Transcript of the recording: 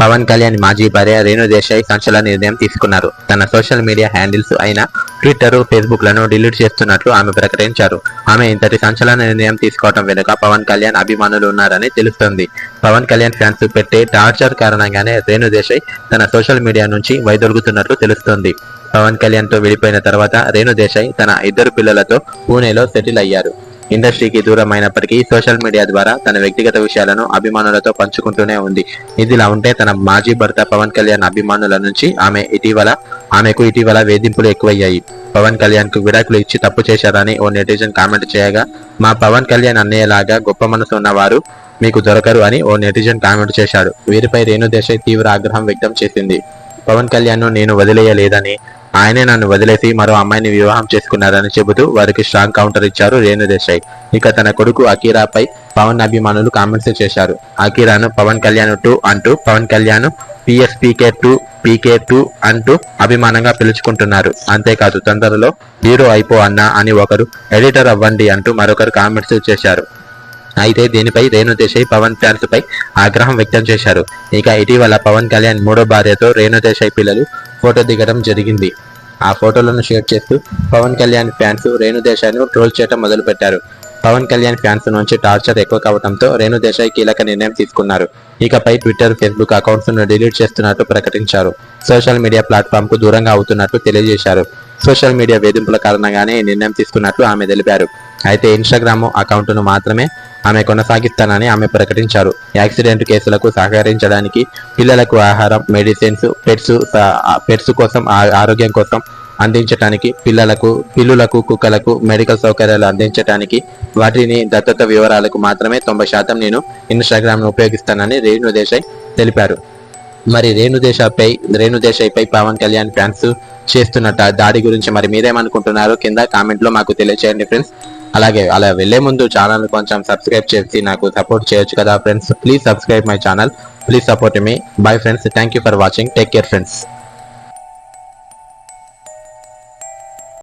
పవన్ కళ్యాణ్ మాజీ భార్య రేణు దేశాయ్ సంచలన నిర్ణయం తీసుకున్నారు. తన సోషల్ మీడియా హ్యాండిల్స్ అయిన ట్విట్టర్ ఫేస్బుక్లను డిలీట్ చేస్తున్నట్లు ఆమె ప్రకటించారు. ఆమె ఇంతటి సంచలన నిర్ణయం తీసుకోవడం వెనుక పవన్ కళ్యాణ్ అభిమానులు ఉన్నారని తెలుస్తోంది. పవన్ కళ్యాణ్ ఫ్యాన్స్ పెట్టే టార్చర్ కారణంగానే రేణు దేశాయ్ తన సోషల్ మీడియా నుంచి వైదొలుగుతున్నట్లు తెలుస్తోంది. పవన్ కళ్యాణ్తో విడిపోయిన తర్వాత రేణు దేశాయ్ తన ఇద్దరు పిల్లలతో పూణేలో సెటిల్ అయ్యారు. ఇండస్ట్రీకి దూరం అయినప్పటికీ సోషల్ మీడియా ద్వారా తన వ్యక్తిగత విషయాలను అభిమానులతో పంచుకుంటూనే ఉంది. ఇదిలా ఉంటే తన మాజీ భర్త పవన్ కళ్యాణ్ అభిమానుల నుంచి ఆమె ఇటీవల ఆమెకు ఇటీవల వేధింపులు ఎక్కువయ్యాయి. పవన్ కళ్యాణ్కు విడాకులు ఇచ్చి తప్పు చేశారని ఓ నెటిజన్ కామెంట్ చేయగా మా పవన్ కళ్యాణ్ అన్నయ్యలాగా గొప్ప మనసు ఉన్నవారు మీకు దొరకరు అని ఓ నెటిజన్ కామెంట్ చేశాడు. వీరిపై రేణు దేశాయ్ తీవ్ర ఆగ్రహం వ్యక్తం చేసింది. పవన్ కళ్యాణ్ను నేను వదిలేయలేదని ఆయనే నన్ను వదిలేసి మరో అమ్మాయిని వివాహం చేసుకున్నారని చెబుతూ వారికి స్ట్రాంగ్ కౌంటర్ ఇచ్చారు రేణు దేశాయ్. ఇక తన కొడుకు అకీరాపై పవన్ అభిమానులు కామెంట్స్ చేశారు. అకీరాను పవన్ కళ్యాణ్ టూ అంటూ Pawan Kalyan PSPK two PK two అంటూ అభిమానంగా పిలుచుకుంటున్నారు. అంతేకాదు తొందరలో హీరో అయిపో అన్నా అని ఒకరు ఎడిటర్ అవ్వండి అంటూ మరొకరు కామెంట్స్ చేశారు. అయితే దీనిపై రేణు దేశాయ్ పవన్ ఫ్యాన్స్ పై ఆగ్రహం వ్యక్తం చేశారు. ఇక ఇటీవల పవన్ కళ్యాణ్ మూడో భార్యతో రేణు దేశాయ్ పిల్లలు ఫోటో దిగడం జరిగింది. ఆ ఫోటోలను షేర్ చేస్తూ పవన్ కళ్యాణ్ ఫ్యాన్స్ రేణు దేశాయ్ను ట్రోల్ చేయడం మొదలుపెట్టారు. పవన్ కళ్యాణ్ ఫ్యాన్స్ నుంచి టార్చర్ ఎక్కువ కావడంతో రేణు దేశాయ్ కీలక నిర్ణయం తీసుకున్నారు. ఇకపై ట్విట్టర్ ఫేస్బుక్ అకౌంట్స్ను డిలీట్ చేస్తున్నట్టు ప్రకటించారు. సోషల్ మీడియా ప్లాట్ఫామ్కు దూరంగా అవుతున్నట్టు తెలియజేశారు. సోషల్ మీడియా వేధింపుల కారణంగానే ఈ నిర్ణయం తీసుకున్నట్లు ఆమె తెలిపారు. అయితే ఇన్స్టాగ్రామ్ అకౌంట్ను మాత్రమే ఆమె కొనసాగిస్తానని ఆమె ప్రకటించారు. యాక్సిడెంట్ కేసులకు సహకరించడానికి పిల్లలకు ఆహారం మెడిసిన్స్ పెట్స్ పెట్స్ కోసం ఆరోగ్యం కోసం అందించడానికి పిల్లలకు పిల్లులకు కుక్కలకు మెడికల్ సౌకర్యాలు అందించడానికి వాటిని దత్తత వివరాలకు మాత్రమే తొంభై శాతం నేను ఇన్స్టాగ్రామ్ను ఉపయోగిస్తానని రేణు దేశాయ్ తెలిపారు. మరి రేణు దేశాపై రేణు దేశాయ్పై పవన్ కళ్యాణ్ ఫ్యాన్స్ చేస్తున్న దాడి గురించి మరి మీరేమనుకుంటున్నారో కింద కామెంట్లో మాకు తెలియచేయండి ఫ్రెండ్స్. అలాగే అలా వెళ్ళే ముందు ఛానల్ కొంచెం సబ్స్క్రైబ్ చేసి నాకు సపోర్ట్ చేయొచ్చు కదా friends please subscribe my channel please support me bye friends thank you for watching take care friends